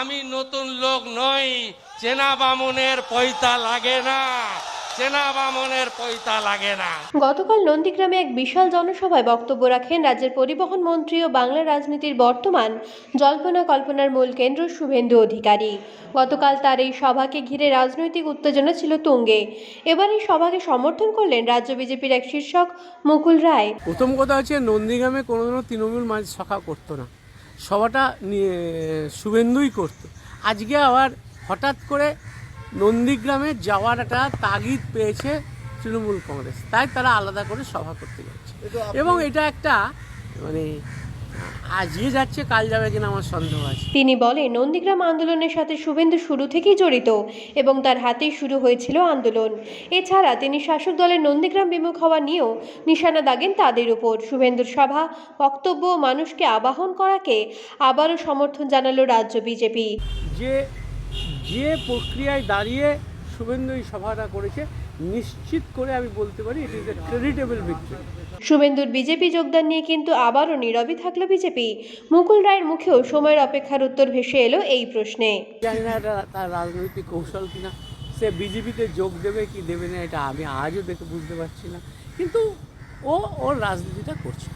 আমি নতুন লোক নই চেনা বামুনের পৈতা লাগে না চেনা বামুনের পৈতা লাগে না। গতকাল নন্দীগ্রামে এক বিশাল জনসভায় বক্তব্য রাখেন রাজ্যের পরিবহন মন্ত্রী ও বাংলা রাজনীতির বর্তমান জল্পনা কল্পনার মূল কেন্দ্র শুভেন্দু অধিকারী। গতকাল তার এই সভাকে ঘিরে রাজনৈতিক উত্তেজনা ছিল তুঙ্গে। এবার এই সভাকে সমর্থন করলেন রাজ্য বিজেপির এক শীর্ষক মুকুল রায়। প্রথম কথা হচ্ছে নন্দীগ্রামে কোনোদিনও তৃণমূল মাঝ সখা করতো না। সভাটা শুভেন্দুই করতো। আজকে আবার হঠাৎ করে নন্দীগ্রামে যাওয়ার একটা তাগিদ পেয়েছে তৃণমূল কংগ্রেস। তাই তারা আলাদা করে সভা করতে যাচ্ছে। এবং এটা একটা মানে আজকে যাচ্ছে কাল যাবে কিনা আমার সন্দেহ আছে। তিনি বলেন নন্দীগ্রাম আন্দোলনের সাথে শুভেন্দু শুরু থেকেই জড়িত এবং তার হাতেই শুরু হয়েছিল আন্দোলন। এছাড়া তিনি শাসক দলের নন্দীগ্রাম বিমুখ হওয়া নিয়েও নিশানা দাগেন তাদের উপর। শুভেন্দুর সভা বক্তব্য মানুষকে আবাহন করাকে আবারও সমর্থন জানালো রাজ্য বিজেপি। যে যে প্রক্রিয়ায় দাঁড়িয়ে শুভেন্দু এই সভাটা করেছে নিশ্চিত করে আমি বলতে পারি it is a creditable victory শুভেন্দুর বিজেপি যোগদান নিয়ে কিন্তু আবারও নীরবই থাকল বিজেপি। মুকুল রায়ের মুখেও সময়ের অপেক্ষার উত্তর ভেসে এলো এই প্রশ্নে। জানি না এটা তার রাজনৈতিক কৌশল কিনা সে বিজেপিতে যোগ দেবে কি দেবে না এটা আমি আজও দেখে বুঝতে পারছি না। কিন্তু ও ওর রাজনীতিটা করছে।